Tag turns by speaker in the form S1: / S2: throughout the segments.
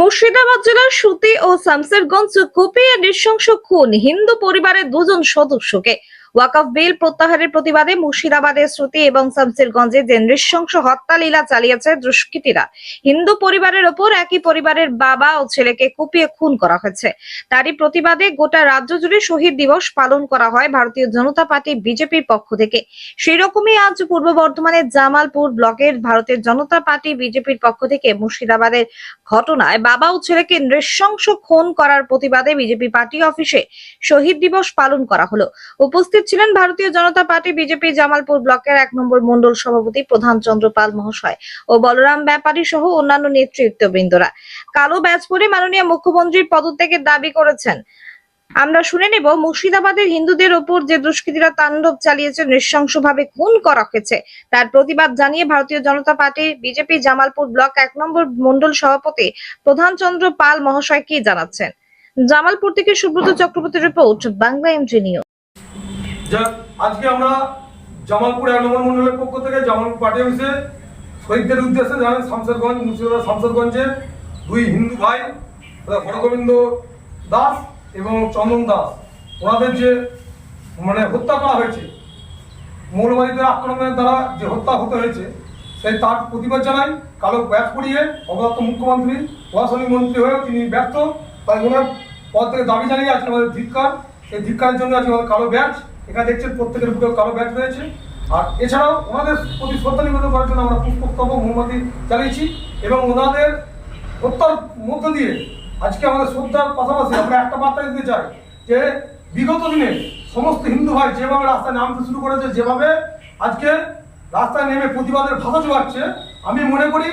S1: মুর্শিদাবাদ জেলার সুতি ও শামসেরগঞ্জ কুপিয়ে নৃশংস খুন হিন্দু পরিবারের দুজন সদস্যকে ওয়াকফ বিল প্রত্যাহারের প্রতিবাদে মুর্শিদাবাদের শ্রুতি এবং শামসেরগঞ্জে যে নৃশংস হত্যা লীলা চালিয়েছে দুষ্কৃতীরা। হিন্দু পরিবারের ওপর একই পরিবারের বাবা ও ছেলেকে কুপিয়ে খুন করা হয়েছে। তারই প্রতিবাদে গোটা রাজ্য জুড়ে শহীদ দিবস পালন করা হয় ভারতীয় জনতা পার্টি বিজেপির পক্ষ থেকে। সেই রকমই আজ পূর্ব বর্ধমানের জামালপুর ব্লকের ভারতের জনতা পার্টি বিজেপির পক্ষ থেকে মুর্শিদাবাদের ঘটনায় বাবা ও ছেলেকে নৃশংস খুন করার প্রতিবাদে বিজেপি পার্টি অফিসে শহীদ দিবস পালন করা হলো। উপস্থিত ছিলেন ভারতীয় জনতা পার্টি বিজেপি জামালপুর ব্লকের এক নম্বর মন্ডল সভাপতি প্রধান চন্দ্রপাল মহাশয় ও বলরাম ব্যাপারী সহ অন্যান্য নেতৃত্ববৃন্দরা। কালো ব্যাচ পরে মাননীয় মুখ্যমন্ত্রীর পদত্যাগের দাবি করেছেন। আমরা শুনে নেব, মুর্শিদাবাদের হিন্দুদের ওপর যে দুষ্কৃতীরা তাণ্ডব চালিয়েছে, নৃশংসভাবে খুন করা হয়েছে, তার প্রতিবাদ জানিয়ে ভারতীয় Janata party BJP Jamalpur block এক নম্বর মন্ডল সভাপতি প্রধান চন্দ্র পাল মহাশয় কি জানাচ্ছেন? জামালপুর থেকে সুব্রত চক্রবর্তীর রিপোর্ট, বাংলা এমজি নিউজ।
S2: আজকে আমরা জামালপুর এক নম্বর মন্ডলের পক্ষ থেকে জামালপুর পার্টি অফিসে শহীদদের উদ্দেশ্যে জানেন শামসেরগঞ্জ, মুর্শিদাবাদ শামসেরগঞ্জে দুই হিন্দু ভাই হরগোবিন্দ দাস এবং চন্দন দাস। ওনাদের যে মানে হত্যা করা হয়েছে, মৌলবাদীদের আক্রমণের দ্বারা যে হত্যা হতে হয়েছে, সেই তার প্রতিবাদ জানাই। কালো ব্যাগ পড়িয়ে অবদত্ত মুখ্যমন্ত্রী, প্রশাসনিক মন্ত্রী হয়েও তিনি ব্যর্থ। তাই ওনার পদ থেকে দাবি জানিয়ে আজকে আমাদের ধিক্কার সেই ধিক্কারের জন্য আজকে আমাদের কালো ব্যাগ এখানে দেখছেন প্রত্যেকের বুকে কালো ব্যাগ রয়েছে। আর এছাড়াও ওনাদের প্রতি শ্রদ্ধা নিবেদন করার জন্য আমরা পুষ্পস্তম্ভ মোমবাতি চালিয়েছি এবং ওনাদের হত্যার মধ্য দিয়ে আজকে আমাদের শ্রদ্ধার পাশাপাশি আমরা একটা বার্তা দিতে চাই যে বিগত দিনে সমস্ত হিন্দু ভাই যেভাবে রাস্তায় নামতে শুরু করেছে, যেভাবে আজকে রাস্তায় নেমে প্রতিবাদের ভাষা জোগাচ্ছে আমি মনে করি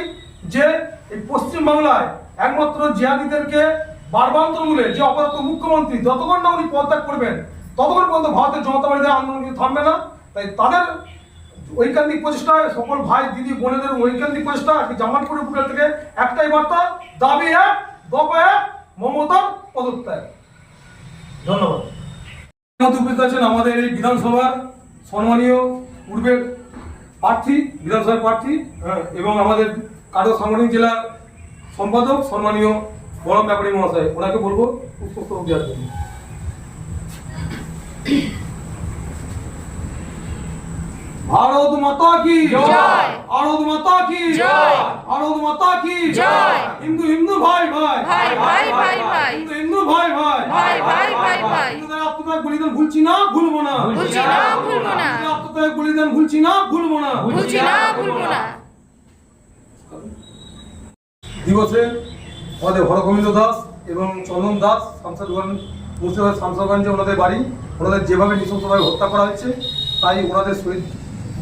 S2: যে এই পশ্চিমবাংলায় একমাত্র জিহাদিদেরকে বারবান্তরমূলে যে অপরাধ মুখ্যমন্ত্রী যতক্ষণ না উনি পদত্যাগ করবেন ততক্ষণ পর্যন্ত ভারতের জনতা আন্দোলন কিন্তু থামবে না। তাই তাদের ঐকান্তিক প্রচেষ্টায় সকল ভাই দিদি বোনেদের ঐকান্তিক প্রচেষ্টা আজকে জামালপুরের বুকের থেকে। একটাই বার্তা দাবি এক দফা এক মমতার পদত্যাগ। ধন্যবাদ। উপস্থিত আছেন আমাদের এই বিধানসভার সম্মানীয় পূর্বের প্রার্থী বিধানসভার প্রার্থী হ্যাঁ, এবং আমাদের কাটো সাংগঠনিক জেলার সম্পাদক সম্মানীয় বড় ব্যাপারী মহাশয় ওনাকে বলব দেওয়ার জন্য ভারত মাতা কি
S3: জয়।
S2: ভারত মাতা কি
S3: জয়।
S2: ভারত মাতা কি
S3: জয়।
S2: হিন্দু হিন্দু ভাই ভাই
S3: ভাই, ভাই, ভাই, ভাই।
S2: হিন্দু হিন্দু ভাই ভাই
S3: ভাই, ভাই, ভাই, ভাই।
S2: হিন্দুদের আত্মত্যাগ বলিদান ভুলছি না ভুলবো না
S3: ভুলছি না, ভুলবো না।
S2: আত্মত্যাগ বলিদান ভুলছি না ভুলবো না
S3: ভুলছি না ভুলবো না
S2: দিবসে আমাদের হরগোবিন্দ দাস এবং চন্দন দাস শামসাদগঞ্জ মুর্শিদাবাদ শামসাদগঞ্জে ওনাদের বাড়ি, ওনাদের যেভাবে নৃশংসভাবে হত্যা করা হচ্ছে তাই ওনাদের শহীদ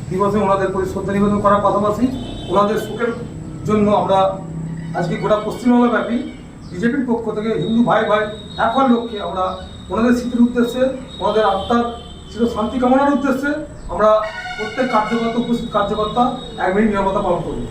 S2: দিবসে ওনাদের প্রতি শ্রদ্ধা নিবেদন করার পাশাপাশি ওনাদের সুখের জন্য আমরা আজকে গোটা পশ্চিমবঙ্গ ব্যাপী বিজেপির পক্ষ থেকে হিন্দু ভাই ভাই এক হওয়ার লক্ষ্যে আমরা ওনাদের স্মৃতির উদ্দেশ্যে, ওনাদের আত্মার চির শান্তি কামনার উদ্দেশ্যে আমরা প্রত্যেক কার্যকর্তা, উপস্থিত কার্যকর্তা এক মিনিট নিরাপত্তা পালন করব